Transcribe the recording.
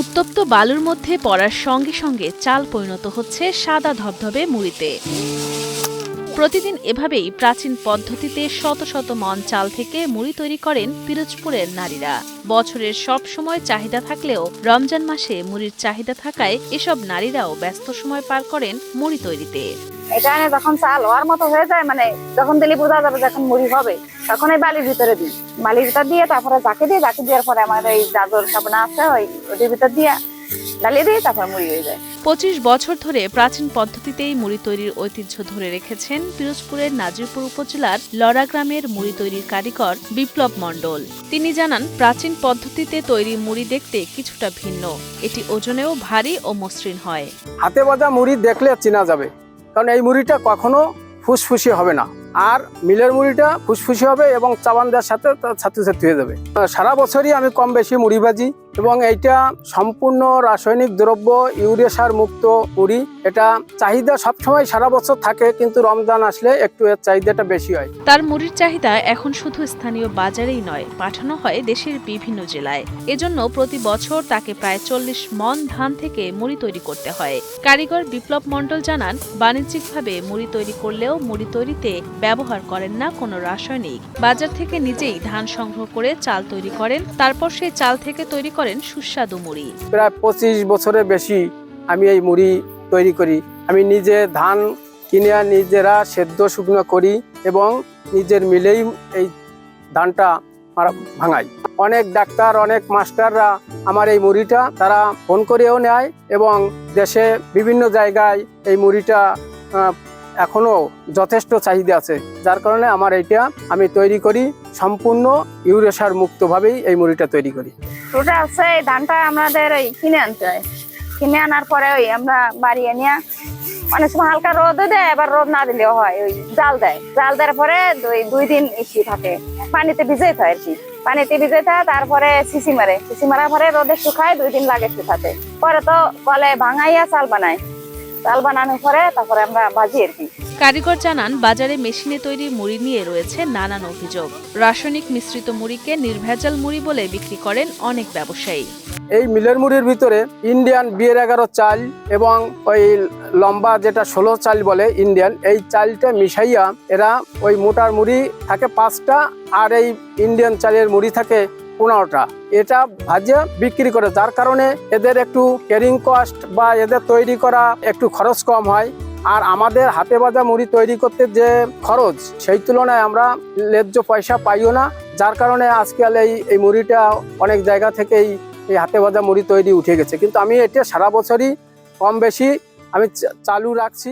উত্তপ্ত বালুর মধ্যে পড়ার সঙ্গে সঙ্গে চাল পরিণত হচ্ছে সাদা ধবধবে মুড়িতে। প্রতিদিন এভাবেই প্রাচীন পদ্ধতিতে শত শত মন চাল থেকে মুড়ি তৈরি করেন পিরোজপুরের নারীরা। বছরের সব সময় চাহিদা থাকলেও রমজান মাসে মুড়ির চাহিদা থাকায় এসব নারীরাও ব্যস্ত সময় পার করেন মুড়ি তৈরিতে। এখানে যখন চাল হওয়ার মতো হয়ে যায় মানে যখন দিলে বোঝা যাবে যখন মুড়ি হবে, তখন এই বালির ভিতরে দিই। বালির ভিতর দিয়ে তারপরে জাকে দিই জাকে দেওয়ার পরে আমার এই গাজর, সাবনা আছে, ওই ওটির ভিতর দিয়ে ডালিয়ে দিই তারপর মুড়ি হয়ে যায়। পঁচিশ বছর ধরে প্রাচীন পদ্ধতিতেই মুড়ি তৈরির ঐতিহ্য ধরে রেখেছেন পিরোজপুরের নাজিরপুর উপজেলার লড়া গ্রামের মুড়ি তৈরির কারিগর বিপ্লব মণ্ডল। তিনি জানান প্রাচীন পদ্ধতিতে তৈরি মুড়ি দেখতে কিছুটা ভিন্ন। এটি ওজনেও ভারী ও মসৃণ হয়। হাতে বাজা মুড়ি দেখলে চেনা যাবে কারণ এই মুড়িটা কখনো ফুসফুসি হবে না। আর মিলের মুড়িটা ফুসফুসি হবে এবং চাবান দেওয়ার সাথে তার ছাতু ছাতু হয়ে যাবে। সারা বছরই আমি কম বেশি মুড়ি ভাজি এবং এইটা সম্পূর্ণ রাসায়নিক দ্রব্য ইউরিয়া সার মুক্ত মুড়ি এটা চাহিদা সবসময় সারা বছর থাকে, কিন্তু রমজান আসলে একটু এর চাহিদাটা বেশি হয়। তার মুড়ির চাহিদা এখন শুধু স্থানীয় বাজারেই নয়, পাঠানো হয় দেশের বিভিন্ন জেলায়। এজন্য প্রতি বছর তাকে প্রায় চল্লিশ মন ধান থেকে মুড়ি তৈরি করতে হয়। কারিগর বিপ্লব মণ্ডল জানান, বাণিজ্যিকভাবে মুড়ি তৈরি করলেও মুড়ি তৈরিতে ব্যবহার করেন না কোনো রাসায়নিক। বাজার থেকে নিজেই ধান সংগ্রহ করে চাল তৈরি করেন, তারপর সেই চাল থেকে তৈরি করেন সুস্বাদু মুড়ি। প্রায় পঁচিশ বছরের বেশি আমি এই মুড়ি তৈরি করি। আমি নিজে ধান কিনে নিজেরা সেদ্ধ শুকনো করি এবং নিজের মিলেই এই ধানটা ভাঙাই। অনেক ডাক্তার, অনেক মাস্টাররা আমার এই মুড়িটা তারা ফোন করেও নেয় এবং দেশে বিভিন্ন জায়গায় এই মুড়িটা আহ, এখনও যথেষ্ট চাহিদা আছে। যার কারণে আমার এইটা আমি তৈরি করি সম্পূর্ণ ইউরিয়া সার মুক্তভাবেই এই মুড়িটা তৈরি করি। ওটা আছে এই ধানটা আমাদের ওই কিনে আনতে হয়। কিনে আনার পরে ওই আমরা বাড়ি এনে অনেক সময় হালকা রোদ দেয় এবার রোদ না দিলেও হয় ওই জাল দেয়। জাল দেওয়ার পরে দুই দুই দিন ইসি থাকে। পানিতে ভিজাইতে হয় আর কি। পানিতে ভিজে হয় তারপরে সিসি মারে। সিসি মারার পরে রোদে শুকায় দুই দিন লাগে শুকাতে পরে তো কলে ভাঙাইয়া চাল বানায়। চাল বানানোর পরে তারপরে আমরা ভাজি আর কি। কারিগর জানান বাজারে মেশিনে তৈরি মুড়ি নিয়ে রয়েছে নানান অভিযোগ। রাসায়নিক মিশ্রিত মুড়িকে নির্ভেজাল মুড়ি বলে বিক্রি করেন অনেক ব্যবসায়ী। এই মিলের মুড়ির ভিতরে ইন্ডিয়ান বিয়ের এগারো চাল এবং ওই লম্বা যেটা ষোলো চাল বলে ইন্ডিয়ান এই চালটা মিশাইয়া এরা ওই মোটার মুড়ি থাকে পাঁচটা আর এই ইন্ডিয়ান চালের মুড়ি থাকে পনেরোটা। এটা ভাজে বিক্রি করে, যার কারণে এদের একটু ক্যারিং কস্ট বা এদের তৈরি করা একটু খরচ কম হয়। আর আমাদের হাতে বাজা মুড়ি তৈরি করতে যে খরচ, সেই তুলনায় আমরা ন্যায্য পয়সা পাইও না। যার কারণে আজকাল এই এই মুড়িটা অনেক জায়গা থেকেই এই হাতে ভাজা মুড়ি তৈরি উঠে গেছে। কিন্তু আমি এটা সারা বছরই কম বেশি আমি চালু রাখছি।